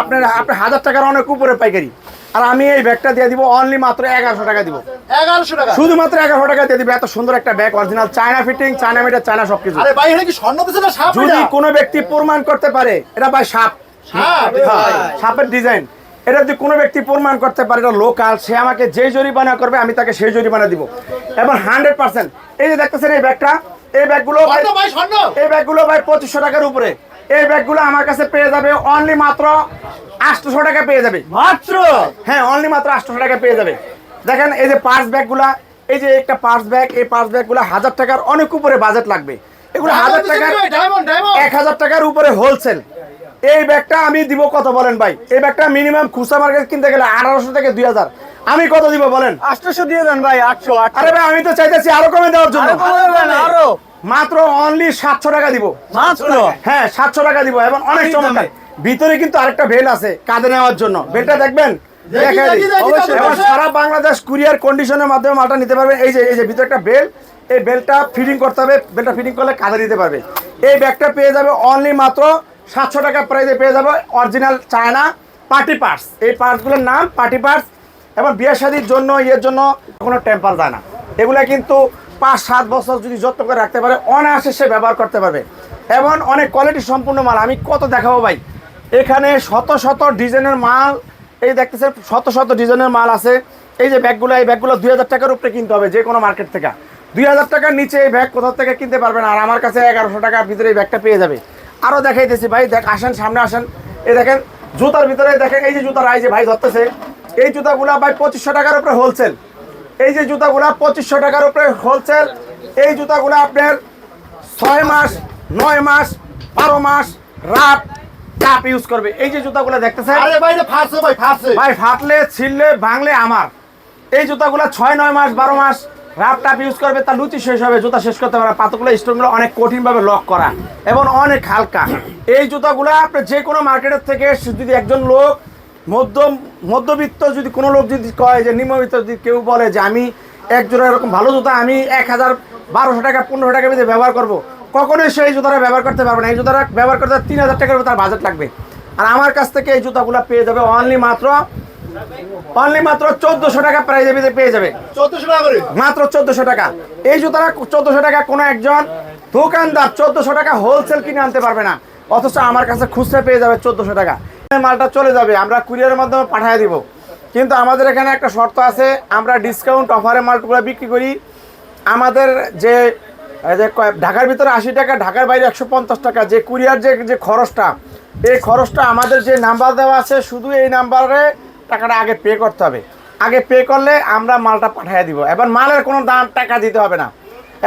আপনার আপনার হাজার টাকার অনেক উপরে পাইকারি। আর আমি এই ব্যাগটা দিয়ে দিব অনলি মাত্র এগারোশো টাকা দিব। এগারোশো টাকা? শুধুমাত্র এগারোশো টাকা দিয়ে দিব। এত সুন্দর একটা bag original China fitting China metre China সবকিছু। যদি কোনো ব্যক্তি প্রমাণ করতে পারে এটা ভাই সাপ। সাপ, সাপের ডিজাইন এটা যদি কোনো ব্যক্তি প্রমাণ করতে পারে এটা লোকাল সে আমাকে যে জরিমানা করবে আমি তাকে সেই জরিমানা দিব। এবং হান্ড্রেড পার্সেন্ট এই যে দেখতেছেন এই ব্যাগটা এই ব্যাগগুলো এই ব্যাগগুলো ভাই পঁচিশশো টাকার উপরে। এই ব্যাগগুলো আমার কাছে পেয়ে যাবে অনলি মাত্র আটশোশো টাকা পেয়ে যাবে। মাত্র? হ্যাঁ অনলি মাত্র আটশোশো টাকা পেয়ে যাবে। দেখেন এই যে পার্স ব্যাগগুলা এই যে একটা পার্স ব্যাগ এই পার্স ব্যাগগুলো হাজার টাকার অনেক উপরে বাজেট লাগবে। এগুলো হাজার টাকার এক হাজার টাকার উপরে হোলসেল এই ব্যাগটা আমি দিব কত বলেন ভাই? এই ব্যাগটা মিনিমাম খুচরা মার্কেট কিনতে গেলে আঠারোশো থেকে দুই হাজার। আমি কত দিব বলেন? আটশোশো দিয়ে দেন ভাই আটশো আরে ভাই আমি তো চাইতেছি আরও কমে দেওয়ার জন্য। আরও। মাত্র অনলি সাতশো টাকা দিব। মাত্র? হ্যাঁ সাতশো টাকা দিব এবং অনেক চমৎকার। ভিতরে কিন্তু আরেকটা বেল আছে কাঁধে নেওয়ার জন্য। বেলটা দেখবেন। সারা বাংলাদেশ কুরিয়ার কন্ডিশনের মাধ্যমে মালটা নিতে পারবে এই যে এই যে ভিতরে একটা বেল এই বেলটা ফিটিং করতে হবে। বেলটা ফিটিং করলে কাঁধে নিতে পারবে। এই ব্যাগটা পেয়ে যাবে অনলি মাত্র সাতশো টাকা প্রাইসে পেয়ে যাবে অরিজিনাল চায়না পার্টি পার্টস। এই পার্টসগুলোর নাম পার্টি পার্টস। এবং বিয়ে শাদির জন্য ইয়ের জন্য কোনো টেম্পার যায় না। এগুলা কিন্তু পাঁচ, সাত বছর যদি যত্ন করে রাখতে পারে, অনায়াসে সে ব্যবহার করতে পারবে। এমন অনেক কোয়ালিটি সম্পূর্ণ মাল, আমি কত দেখাবো ভাই? এখানে শত শত ডিজাইনের মাল, এই দেখতেছেন, শত শত ডিজাইনের মাল আছে। এই যে ব্যাগগুলো, এই ব্যাগগুলো দুই হাজার টাকার উপরে কিনতে হবে যে কোনো মার্কেট থেকে। দুই হাজার টাকার নিচে এই ব্যাগ কোথাও থেকে কিনতে পারবেন আর আমার কাছে এগারোশো টাকার ভিতরে এই ব্যাগটা পেয়ে যাবে। আরও দেখাইতেছি ভাই, দেখ, আসেন, সামনে আসেন। এই দেখেন, জুতার ভিতরে দেখেন, এই যে জুতার, এই যে ভাই ধরতেছে, এই জুতাগুলা ভাই পঁচিশশো টাকার উপরে হোলসেল এই যে জুতাগুলা পঁচিশশো টাকার উপরে হোলসেল এই জুতাগুলা আপনার ছয় মাস নয় মাস বারো মাস রাত চাপ ইউজ করবে। এই যে জুতাগুলা দেখতেছেন? আরে ভাই ফাটছে ভাই ফাটছে ভাই ফাটলে ছিললে ভাঙলে আমার। এই জুতাগুলো ছয় নয় মাস বারো মাস রাপ টাপ ইউজ করবে তার লুচি শেষ হবে জুতা শেষ করতে পারে পাতগুলো স্টোনগুলো অনেক কঠিনভাবে লক করা এবং অনেক হালকা। এই জুতাগুলো আপনি যে কোনো মার্কেটের থেকে যদি একজন লোক মধ্যম মধ্যবিত্ত যদি কোনো লোক যদি কয় যে নিম্নবিত্ত যদি কেউ বলে যে আমি এক জোড়া এরকম ভালো জুতা আমি এক হাজার বারোশো টাকা পনেরোশো টাকা মধ্যে ব্যবহার করব কখনোই সেই জুতাটা ব্যবহার করতে পারবে না। এই জুতাটা ব্যবহার করতে তিন হাজার টাকার তার বাজেট লাগবে। আর আমার কাছ থেকে এই জুতাগুলো পেয়ে যাবে অনলি মাত্র অনলি মাত্র চোদ্দশো টাকা প্রাইজে পেয়ে যাবে। চোদ্দশো টাকা করে? মাত্র চোদ্দশো টাকা। এই জুতাটা চোদ্দশো টাকা কোনো একজন দোকানদার চোদ্দশো টাকা হোলসেল কিনে আনতে পারবে না। অথচ আমার কাছে খুচরা পেয়ে যাবে চোদ্দশো টাকা। মালটা চলে যাবে, আমরা কুরিয়ারের মাধ্যমে পাঠিয়ে দিব। কিন্তু আমাদের এখানে একটা শর্ত আছে, আমরা ডিসকাউন্ট অফারে মালগুলো বিক্রি করি। আমাদের যে ঢাকার ভিতরে আশি টাকা, ঢাকার বাইরে একশো পঞ্চাশ টাকা, যে কুরিয়ার যে যে খরচটা, এই খরচটা আমাদের যে নাম্বার দেওয়া আছে, শুধু এই নাম্বারে টাকাটা আগে পে করতে হবে। আগে পে করলে আমরা মালটা পাঠিয়ে দিব। এবার মালের কোনো দাম টাকা দিতে হবে না।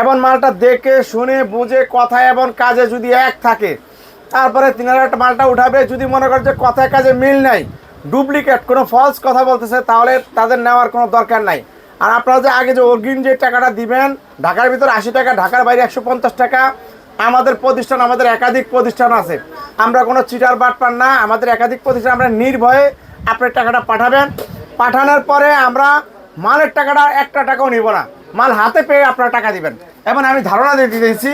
এবং মালটা দেখে, শুনে, বুঝে কথা এবং কাজে যদি এক থাকে তারপরে তিন হাজার মালটা উঠাবে, যদি মনে করে যে কথায় কাজে মিল নাই ডুপ্লিকেট কোনো ফলস কথা বলতেছে, তাহলে তাদের নেওয়ার কোনো দরকার নাই। আর আপনারা যে আগে যে অগ্রিম যে টাকাটা দিবেন, ঢাকার ভিতরে আশি টাকা, ঢাকার বাইরে একশো পঞ্চাশ টাকা, আমাদের প্রতিষ্ঠান, আমাদের একাধিক প্রতিষ্ঠান আছে। আমরা কোনো চিটার বাট পান না, আমাদের একাধিক প্রতিষ্ঠান, আমরা নির্ভয়ে আপনার টাকাটা পাঠাবেন। পাঠানোর পরে আমরা মালের টাকাটা একটা টাকাও নিব না। মাল হাতে পেয়ে আপনারা টাকা দিবেন। এবং আমি ধারণা দিয়ে দিয়েছি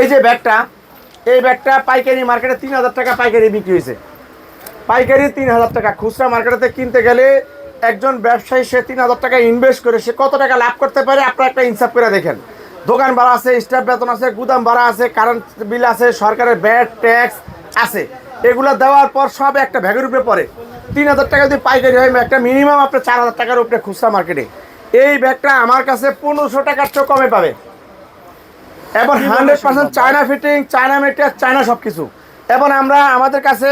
এই যে ব্যাগটা এই ব্যাগটা পাইকারি মার্কেটে তিন হাজার টাকা পাইকারি বিক্রি হয়েছে। পাইকারি তিন হাজার টাকা, খুচরা মার্কেটে কিনতে গেলে একজন ব্যবসায়ী সে তিন হাজার টাকা ইনভেস্ট করে সে কত টাকা লাভ করতে পারে আপনারা একটা ইনসাফ করে দেখেন। দোকান ভাড়া আছে স্টাফ বেতন আছে, গুদাম ভাড়া আছে কারেন্ট বিল আছে, সরকারের ব্যাট ট্যাক্স আছে। এগুলো দেওয়ার পর সব একটা ভ্যাগের উপরে পড়ে। তিন হাজার টাকা যদি পাইকারি হয়, একটা মিনিমাম আপনার চার হাজার টাকার উপরে খুচরা মার্কেটে এই ব্যাগটা আমার কাছে পনেরোশো টাকার চেয়েও কমে পাবে। এবং hundred percent China fitting China material China সব কিছু এবং আমরা আমাদের কাছে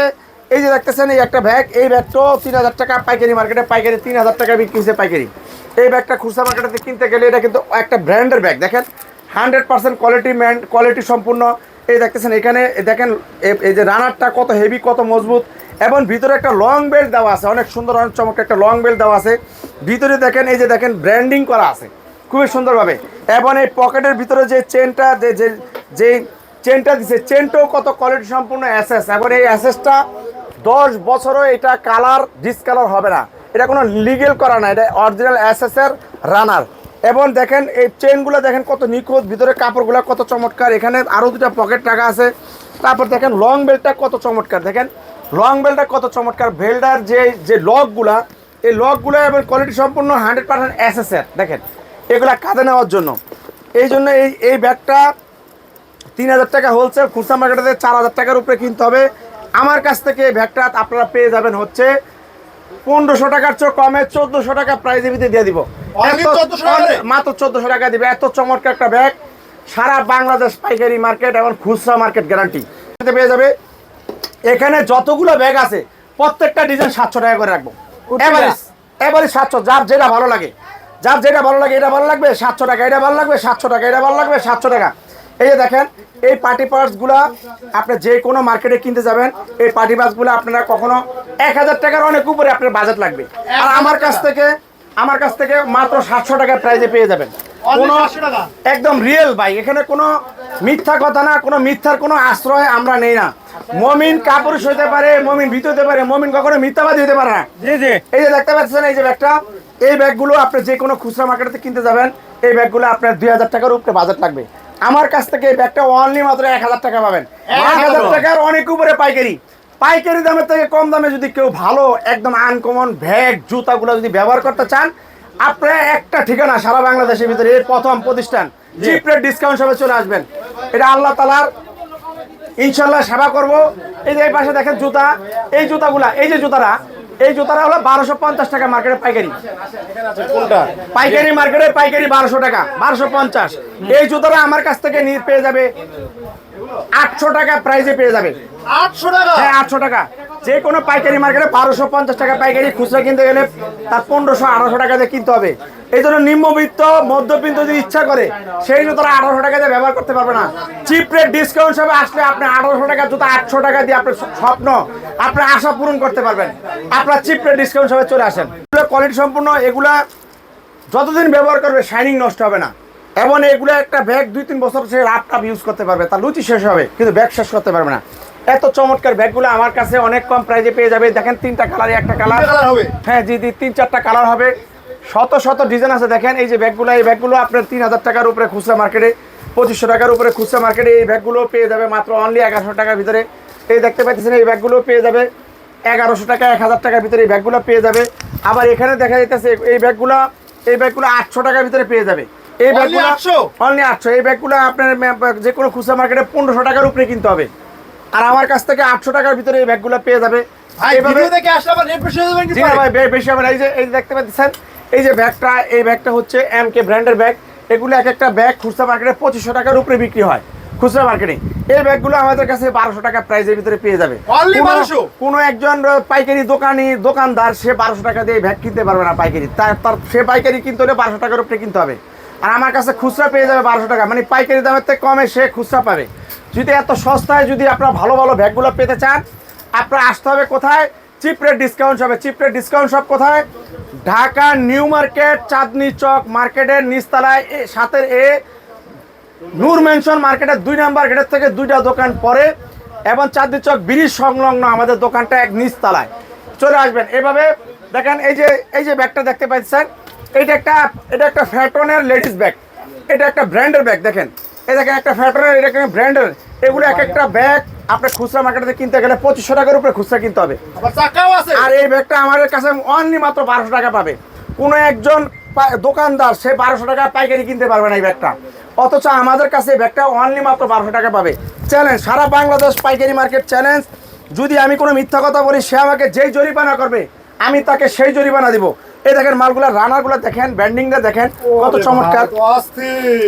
এই যে দেখতেছেন এই একটা ব্যাগ এই ব্যাগটাও তিন হাজার টাকা পাইকারি মার্কেটে পাইকারি তিন হাজার টাকা বিক্রি হচ্ছে পাইকারি। এই ব্যাগটা খুচরা মার্কেটে কিনতে গেলে এটা কিন্তু একটা ব্র্যান্ডের ব্যাগ দেখেন? Hundred percent quality man quality সম্পূর্ণ। এই দেখতেছেন এখানে দেখেন এই যে রানারটা কত হেভি কত মজবুত। এবং ভিতরে একটা লং বেল্ট দেওয়া আছে অনেক সুন্দর অনেক চমৎকার একটা লং বেল্ট দেওয়া আছে। ভিতরে দেখেন এই যে দেখেন ব্র্যান্ডিং করা আছে। খুবই সুন্দরভাবে। এবং এই পকেটের ভিতরে যে চেনটা যে যে চেনটা দিছে চেনটাও কত কোয়ালিটি সম্পূর্ণ অ্যাসেস এবং এই অ্যাসেসটা দশ বছরও এটা কালার ডিসকালার হবে না। এটা কোনো লিগেল করা না, এটা অরিজিনাল অ্যাসেসের রানার এবং দেখেন, এই চেনগুলো দেখেন কত নিখুঁত, ভিতরে কাপড়গুলো কত চমৎকার। এখানে আরও দুটা পকেট টাকা আছে। তারপর দেখেন লং বেল্টটা কত চমৎকার। দেখেন লং বেল্টটা কত চমৎকার। বেলটার যে যে লকগুলা এই লকগুলো এবং কোয়ালিটি সম্পূর্ণ হান্ড্রেড পার্সেন্ট অ্যাসেসের দেখেন এগুলা কাঁধে নেওয়ার জন্য। এই জন্য এই এই ব্যাগটা তিন হাজার টাকা হোলসেল খুচরা মার্কেটে চার হাজার টাকার উপরে কিনতে হবে। আমার কাছ থেকে এই ব্যাগটা আপনারা পেয়ে যাবেন হচ্ছে পনেরোশো টাকার চেয়ে কমে চোদ্দোশো টাকা প্রাইজে ভিতরে দিয়ে দিব। Only এত- 1400 টাকা করে? মাত্র চোদ্দোশো টাকা দিবে। এত চমৎকার একটা ব্যাগ। সারা বাংলাদেশ পাইকারি মার্কেট এবং খুচরা মার্কেট গ্যারান্টি পেয়ে যাবে। এখানে যতগুলো ব্যাগ আছে প্রত্যেকটা ডিজাইন সাতশো টাকা করে রাখব। এভারেজ এভারেজ সাতশো যার যেটা ভালো লাগে। যার যেটা ভালো লাগে এটা ভালো লাগবে সাতশো টাকা এটা ভালো লাগবে সাতশো টাকা এটা ভালো লাগবে সাতশো টাকা। এই যে দেখেন এই পার্টি পার্টসগুলো আপনি যে কোনো মার্কেটে কিনতে যাবেন এই পার্টি পার্টসগুলো আপনারা কখনো এক হাজার টাকার অনেক উপরে আপনার বাজেট লাগবে। আর আমার কাছ থেকে আমার কাছ থেকে মাত্র সাতশো টাকার প্রাইজে পেয়ে যাবেন। কোনো একদম রিয়েল ভাই এখানে কোনো মিথ্যা কথা না কোনো মিথ্যার কোনো আশ্রয় আমরা নেই না। মমিন কাপুরুষ হতে পারে মমিন ভীত হতে পারে মমিন কখনো মিথ্যাবাদী হতে পারে না। এই যে দেখতে পাচ্ছেন এই যে ব্যাগটা এই ব্যাগগুলো আপনি যে কোনো খুচরা মার্কেটে কিনতে যাবেন এই ব্যাগগুলো আপনার দুই হাজার টাকার উপরে বাজেট লাগবে। আমার কাছ থেকে এই ব্যাগটা অনলি মাত্র এক হাজার টাকা পাবেন। এক হাজার টাকার অনেক উপরে পাইকারি। পাইকারি দামের থেকে কম দামে যদি কেউ ভালো একদম আনকমন ব্যাগ জুতাগুলো যদি ব্যবহার করতে চান আপনার একটা ঠিকানা সারা বাংলাদেশের ভিতরে এই প্রথম প্রতিষ্ঠান। চিপ রেট ডিসকাউন্ট সবে চলে আসবেন। এটা আল্লাহ তালার ইনশাল্লাহ সেবা করব। এই যে এই পাশে দেখেন জুতা। এই জুতাগুলা এই যে জুতারা এই জুতারা হলো বারোশো পঞ্চাশ টাকা মার্কেটে পাইকারি। পাইকারি মার্কেটে পাইকারি বারোশো টাকা বারোশো পঞ্চাশ। এই জুতারা আমার কাছ থেকে নিয়ে পেয়ে যাবে আটশো টাকা প্রাইজে পেয়ে যাবে। আটশো টাকা? হ্যাঁ আটশো টাকা। যে কোনো পাইকারি মার্কেটে বারোশো পঞ্চাশ টাকা পাইকারি খুচরা কিনতে গেলে তার পনেরোশো আঠারোশো টাকা দিয়ে কিনতে হবে। এই জন্য নিম্নবিত্ত মধ্যবিত্ত যদি ইচ্ছা করে সেই জন্য তারা আঠারোশো টাকা দিয়ে ব্যবহার করতে পারবে না। চিপ রেট ডিসকাউন্ট হিসাবে আসলে আপনি আঠারোশো টাকা জুতো আটশো টাকা দিয়ে আপনার স্বপ্ন আপনার আশা পূরণ করতে পারবেন। আপনার চিপ রেট ডিসকাউন্ট হিসাবে চলে আসেন। এগুলো কোয়ালিটি সম্পূর্ণ এগুলা যতদিন ব্যবহার করবে শাইনিং নষ্ট হবে না। এবং এগুলো একটা ব্যাগ দুই তিন বছর সে টাপ ইউজ করতে পারবে। তার লুচি শেষ হবে কিন্তু ব্যাগ শেষ করতে পারবে না। এত চমৎকার ব্যাগগুলো আমার কাছে অনেক কম প্রাইজে পেয়ে যাবে। দেখেন তিনটা কালারে একটা কালার colour হবে? হ্যাঁ জি জি তিন চারটা কালার হবে। শত শত ডিজাইন আছে। দেখেন এই যে ব্যাগগুলো এই ব্যাগগুলো আপনার তিন হাজার টাকার উপরে খুচরা মার্কেটে পঁচিশশো টাকার উপরে খুচরা মার্কেটে এই ব্যাগগুলো পেয়ে যাবে মাত্র অনলি এগারোশো টাকার ভিতরে। এই দেখতে পাচ্ছেন এই ব্যাগগুলো পেয়ে যাবে। এগারোশো টাকা এক হাজার টাকার ভিতরে এই ব্যাগগুলো পেয়ে যাবে। আবার এখানে দেখা যাইতেছে এই ব্যাগগুলো এই ব্যাগগুলো আটশো টাকার ভিতরে পেয়ে যাবে। এই ব্যাগগুলো 800? অনলি আটশো। এই ব্যাগগুলো আপনার যে কোনো খুচরা মার্কেটে পনেরোশো টাকার উপরে কিনতে হবে। আর আমার কাছ থেকে আটশো টাকার ভিতরে এই ব্যাগগুলো পেয়ে যাবে। বেশি হবে এই যে এই দেখতে পাচ্ছেন এই যে ব্যাগটা এই ব্যাগটা হচ্ছে এম কে ব্র্যান্ডের ব্যাগ। এগুলো এক একটা ব্যাগ খুচরা মার্কেটে পঁচিশশো টাকার উপরে বিক্রি হয়। খুচরা মার্কেটে। এই ব্যাগগুলো আমাদের কাছে বারোশো টাকা প্রাইসের ভিতরে পেয়ে যাবে। কোনো- একজন পাইকারি দোকানি দোকানদার সে বারোশো টাকা দিয়ে ব্যাগ কিনতে পারবে না পাইকারি। তার তার সে পাইকারি কিনতে হলে বারোশো টাকার উপরে কিনতে হবে। আর আমার কাছে খুচরা পেয়ে যাবে বারোশো টাকা। মানে পাইকারি দামের থেকে কমে সে খুচরা পাবে। যদি এত সস্তায় যদি আপনারা ভালো ভালো ব্যাগগুলো পেতে চান আপনারা আসতে হবে কোথায়? চিপ রেট ডিসকাউন্ট হবে চিপ রেট ডিসকাউন্ট সব কোথায়? ঢাকা নিউ মার্কেট চাঁদনি চক মার্কেটের নিচতলায় সাতের এ নূর মেনশন মার্কেটের দুই নাম্বার গেটের থেকে দুইটা দোকান পরে এবং চাঁদনি চক ব্রিজ সংলগ্ন আমাদের দোকানটা এক নিচতলায়। চলে আসবেন। এভাবে দেখেন এই যে এই যে ব্যাগটা দেখতে পাচ্ছেন এটা একটা এটা একটা ফ্যাটনের লেডিস ব্যাগ। এটা একটা ব্র্যান্ডের ব্যাগ দেখেন। এই দেখেন একটা ফ্যাটনের এটা একটা ব্র্যান্ডের। এগুলো এক একটা ব্যাগ আপনার খুচরা মার্কেটে কিনতে গেলে পঁচিশশো টাকার উপরে খুচরা কিনতে হবে। আর এই ব্যাগটা আমাদের কাছে অনলি মাত্র বারোশো টাকা পাবে। কোনো একজন দোকানদার, সে বারোশো টাকা পাইকারি কিনতে পারবে না এই ব্যাগটা। অথচ আমাদের কাছে ব্যাগটা অনলি মাত্র বারোশো টাকা পাবে। চ্যালেঞ্জ সারা বাংলাদেশ পাইকারি মার্কেট চ্যালেঞ্জ যদি আমি কোনো মিথ্যা কথা বলি, সে আমাকে যেই জরিমানা করবে, আমি তাকে সেই জরিমানা দিব। এই দেখেন মালগুলা রানারগুলো দেখেন ব্যান্ডিংটা দেখেন কত চমৎকার।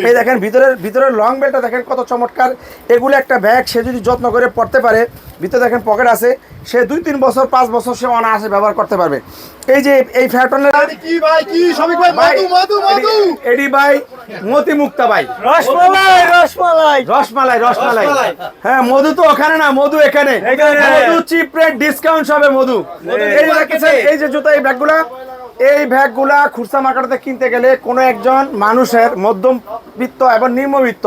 এই দেখেন ভিতরের ভিতরের লং বেলটা দেখেন কত চমৎকার। এগুলো একটা ব্যাগ সে যদি যত্ন করে পড়তে পারে ভিতরে দেখেন পকেট আছে সে দুই তিন বছর পাঁচ বছর সে অনায়াসে ব্যবহার করতে পারবে। এই যে এই ফ্যাটনের আরে কি ভাই কি ভাই মধু মধু মধু। এডি ভাই মতি মুক্তা ভাই। রসমালাই রসমালাই। রসমালাই রসমালাই। হ্যাঁ মধু তো ওখানে না মধু এখানে। মধু চিপ রেট ডিসকাউন্ট হবে মধু। এই যে দেখেছেন, এই যে জুতো এই ব্যাগগুলা এই ব্যাগগুলা খুচরা মার্কেটে কিনতে গেলে কোনো একজন মানুষের মধ্যবিত্ত এবং নিম্নবিত্ত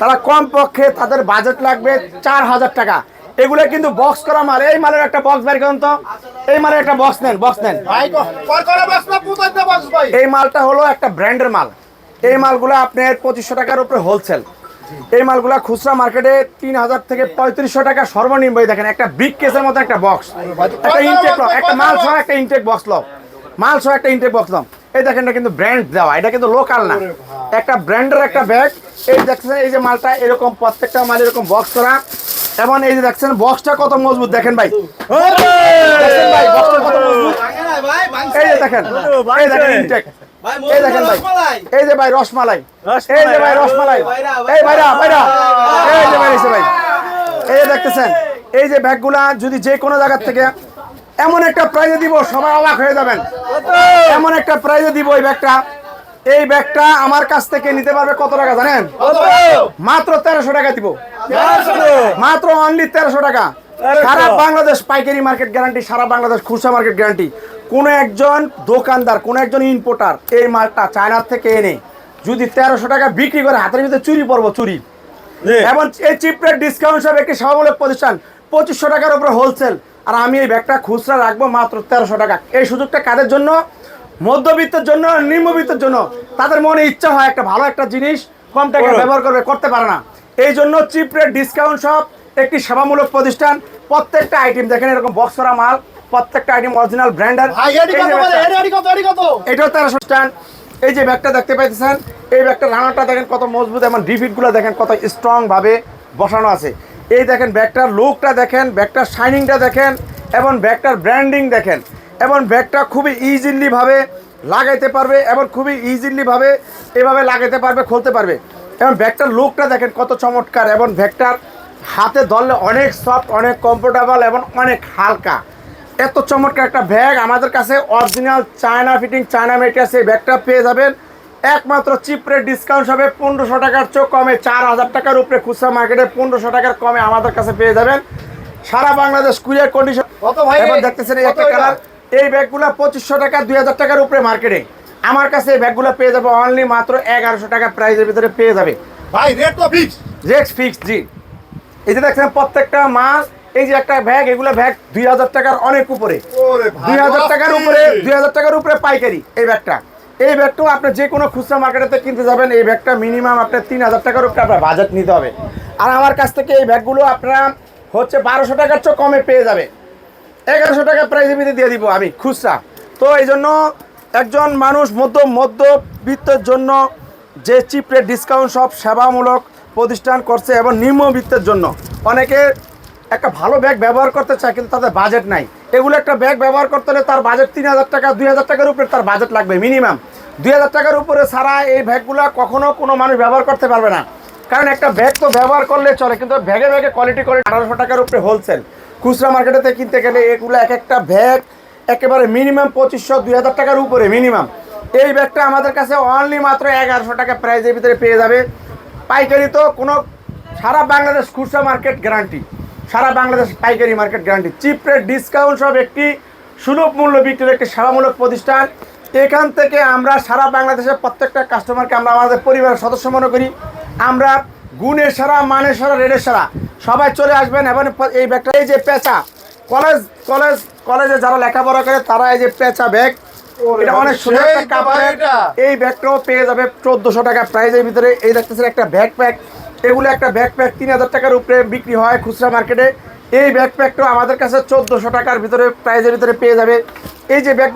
তারা কম পক্ষে তাদের বাজেট লাগবে চার হাজার টাকা। এগুলো কিন্তু বক্স করা মাল। এই মালের একটা বক্স বের করুন তো। এই মালের একটা বক্স নেন বক্স নেন। এই মালটা হলো একটা ব্র্যান্ডের মাল। এই মালগুলো আপনার পঁচিশশো টাকার উপরে হোলসেল এই মালগুলা খুচরা মার্কেটে তিন হাজার থেকে পঁয়ত্রিশশো টাকা সর্বনিম্ন দেখেন একটা বিগ কেসের মতো একটা বক্স একটা ইনটেক একটা মাল ছাড়া একটা ইনটেক বক্স লো। মাল সহ একটা ইনটেক বক্স লো এই দেখেন এটা কিন্তু ব্র্যান্ড দেওয়া এটা কিন্তু লোকাল না একটা ব্র্যান্ডের একটা ব্যাগ এই দেখছেন এই যে মালটা এরকম প্রত্যেকটা মাল এরকম বক্স করা এবং এই যে দেখছেন বক্সটা কত মজবুত দেখেন ভাই দেখেন ভাই বক্সটা কত মজবুত এই যে দেখেন এই দেখেন ইনটেক এই দেখেন ভাই এই যে ভাই রসমালাই এই যে ভাই রসমালাই এই ভাইরা ভাইরা এই যে ভাই ভাই এই যে দেখতেছেন এই যে ব্যাগগুলা যদি যে কোনো জায়গা থেকে এমন একটা প্রাইজে দিব সবাই অবাক হয়ে যাবেন। এমন একটা প্রাইজে দিব এই ব্যাগটা। এই ব্যাগটা আমার কাছ থেকে নিতে পারবে কত টাকা জানেন? মাত্র তেরোশো টাকা দিব। মাত্র অনলি তেরোশো টাকা। সারা বাংলাদেশ পাইকারি মার্কেট গ্যারান্টি সারা বাংলাদেশ খুচরা মার্কেট গ্যারান্টি কোন একজন দোকানদার কোন একজন ইম্পোর্টার এই মালটা চায়নার থেকে এনে যদি তেরোশো টাকা বিক্রি করে হাতের ভিতরে চুরি পড়ব চুরি। এবং এই চিপ রেট ডিসকাউন্ট হিসাবে একটি সহমূলক প্রতিষ্ঠান পঁচিশশো টাকার উপরে হোলসেল আর আমি এই ব্যাগটা খুচরা রাখব মাত্র তেরোশো টাকা। এই সুযোগটা কাদের জন্য? মধ্যবিত্তের জন্য নিম্নবিত্তের জন্য। তাদের মনে ইচ্ছা হয় একটা ভালো একটা জিনিস কম টাকা ব্যবহার করবে করতে পারে না। এই জন্য চিপ রেট ডিসকাউন্ট শপ একটি সেবামূলক প্রতিষ্ঠান প্রত্যেকটা আইটেম দেখেন এরকম বক্স করা মাল প্রত্যেকটা আইটেম অরিজিনাল ব্র্যান্ডের এটাও তেরোশো স্ট্যান্ড এই যে ব্যাগটা দেখতে পাইতেছেন এই ব্যাগটা রানারটা দেখেন কত মজবুত এবং ডিফিটগুলো দেখেন কত স্ট্রং ভাবে বসানো আছে। এই দেখেন ব্যাগটার লুকটা দেখেন, ব্যাগটার শাইনিংটা দেখেন, এবং ব্যাগটার ব্র্যান্ডিং দেখেন, এবং ব্যাগটা খুবই ইজিলিভাবে লাগাইতে পারবে, এবং খুবই ইজিলিভাবে এভাবে লাগাইতে পারবে, খুলতে পারবে। এবং ব্যাগটার লুকটা দেখেন কত চমৎকার, এবং ব্যাগটার হাতে ধরলে অনেক সফট অনেক কমফোর্টেবল এবং অনেক হালকা। এত চমৎকার একটা ব্যাগ আমাদের কাছে original China fitting China materials এই ব্যাগটা পেয়ে যাবেন একমাত্র চিপ রেট ডিসকাউন্ট হবে পনেরোশো টাকার চোখ কমে চার হাজার টাকার উপরে খুচরা মার্কেটে পনেরোশো টাকার কমে আমাদের কাছে পেয়ে যাবেন। সারা বাংলাদেশ কুরিয়ার কন্ডিশন এবার দেখতেছেন এই একটা কালার এই ব্যাগগুলো পঁচিশশো টাকা দুই হাজার টাকার উপরে মার্কেটে আমার কাছে এই ব্যাগগুলো পেয়ে যাবে অনলি মাত্র এগারোশো টাকা প্রাইজের ভিতরে পেয়ে যাবে। ভাই রেট তো ফিক্স রেক্স ফিক্স জি। এই যে দেখছেন প্রত্যেকটা মাস এই যে একটা ব্যাগ এগুলো ব্যাগ দুই হাজার টাকার অনেক উপরে। দুই হাজার টাকার উপরে দুই হাজার টাকার উপরে পাইকারি এই ব্যাগটা। এই ব্যাগটাও আপনি যে কোনো খুচরা মার্কেটেতে কিনতে যাবেন। এই ব্যাগটা মিনিমাম আপনার তিন হাজার টাকার উপরে আপনার বাজেট নিতে হবে। আর আমার কাছ থেকে এই ব্যাগগুলো আপনারা হচ্ছে বারোশো টাকার চেয়ে কমে পেয়ে যাবে। এগারোশো টাকা প্রাইজের ভিতরে দিয়ে দিব আমি খুচরা। তো এই জন্য একজন মানুষ মধ্য মধ্যবিত্তের জন্য যে চিপ ডিসকাউন্ট সব সেবামূলক প্রতিষ্ঠান করছে এবং নিম্নবিত্তের জন্য, অনেকে একটা ভালো ব্যাগ ব্যবহার করতে চায় কিন্তু তাদের বাজেট নাই। এগুলো একটা ব্যাগ ব্যবহার করতে হলে তার বাজেট তিন হাজার টাকা, দুই হাজার টাকার উপরে তার বাজেট লাগবে মিনিমাম দুই হাজার টাকার উপরে ছাড়া এই ব্যাগগুলো কখনো কোনো মানুষ ব্যবহার করতে পারবে না। কারণ একটা ব্যাগ তো ব্যবহার করলে চলে, কিন্তু ব্যাগে ব্যাগে কোয়ালিটি করে আঠারোশো টাকার উপরে হোলসেল খুচরা মার্কেটেতে কিনতে গেলে এগুলো এক একটা ব্যাগ একেবারে মিনিমাম পঁচিশশো, দুই হাজার টাকার উপরে মিনিমাম এই ব্যাগটা আমাদের কাছে অনলি মাত্র এগারোশো টাকা প্রাইজের ভিতরে পেয়ে যাবে। পাইকারি তো কোনো, সারা বাংলাদেশ খুচরা মার্কেট গ্যারান্টি সারা বাংলাদেশ পাইকারি market guarantee cheap rate discount সব একটি সুলভ মূল্য বিক্রির একটি সেবামূলক প্রতিষ্ঠান। এখান থেকে আমরা সারা বাংলাদেশের প্রত্যেকটা কাস্টমারকে আমরা আমাদের পরিবারের সদস্য মনে করি। আমরা গুণের সারা মানের সারা রেটের সারা সবাই চলে আসবেন এবং এই ব্যাগটা এই যে পেঁচা কলেজ কলেজ কলেজে যারা লেখাপড়া করে তারা এই যে পেঁচা ব্যাগ এটা অনেক সুন্দর একটা। এই ব্যাগটাও পেয়ে যাবে চোদ্দোশো টাকা প্রাইজের ভিতরে। এই দেখতেছেন একটা ব্যাকপ্যাক এগুলো একটা ব্যাকপ্যাক তিন হাজার টাকার উপরে বিক্রি হয় খুচরা মার্কেটে এই ব্যাকপ্যাকটাও আমাদের কাছে চোদ্দোশো টাকার ভিতরে প্রাইজের ভিতরে পেয়ে যাবে। এই যে ব্যাগগুলো